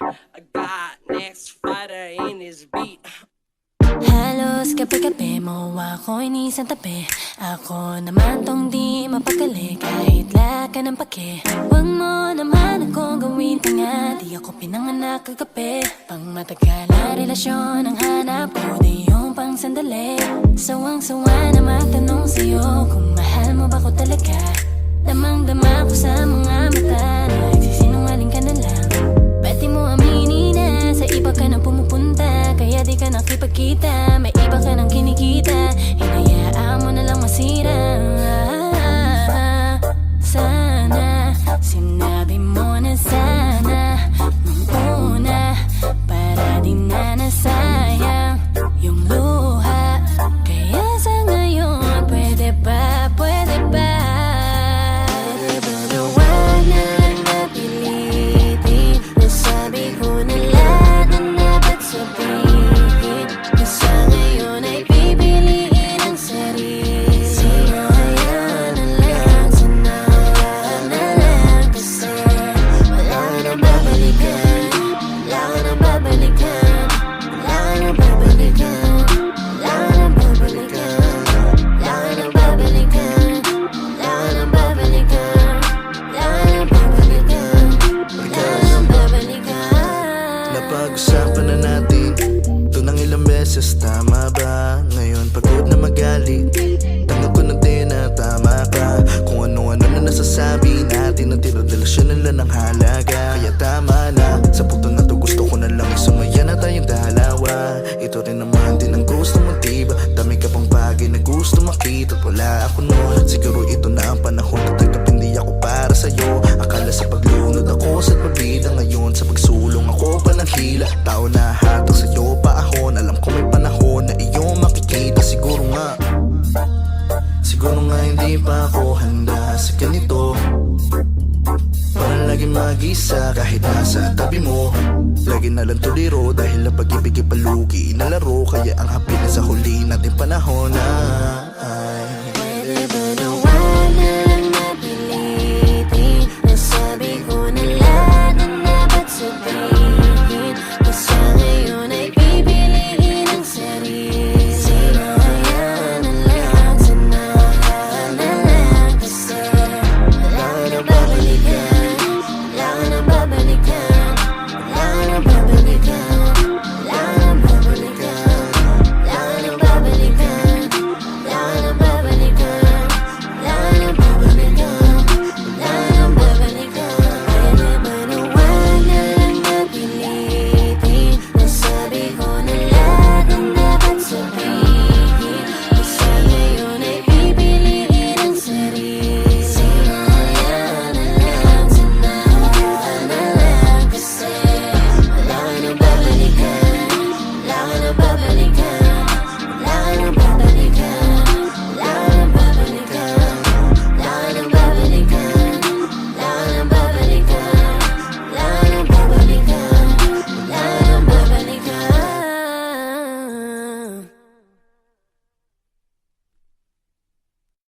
I got next fighter in this beat. Halos kape-kape mo ako'y nisang tabi Ako naman tong di mapakali Kahit laka ng pake. Huwag mo naman akong gawin tanga Di ako pinanganak kagabi Pang matagal na relasyon ang hanap ko Di yung pang sandali. Sawang-sawa na magtanong sa'yo ka nakipagkita May iba ka kinikita nasasabi natin Ang tinorelasyon na lang ng halaga. Kaya tama na Sa punto na to gusto ko na lang Isumaya na tayong dalawa. Ito rin naman din ang gusto mo diba Dami ka pang bagay na gusto makita wala ako noon. Siguro ito na ang panahon Tatagap hindi ako para sa'yo. Akala sa paglunod ako sa pabida Ngayon. Sa pagsulong ako pa ng hila Tao na hatang sa'yo paahon Alam ko may panahon na iyong makikita. Siguro nga Siguro nga hindi pa ako handa sa ganito lagi mag-isa kahit nasa tabi mo. Lagi na lang tuliro dahil ang pag-ibig ay palugi Inalaro kaya ang happy na sa huli nating panahon na ay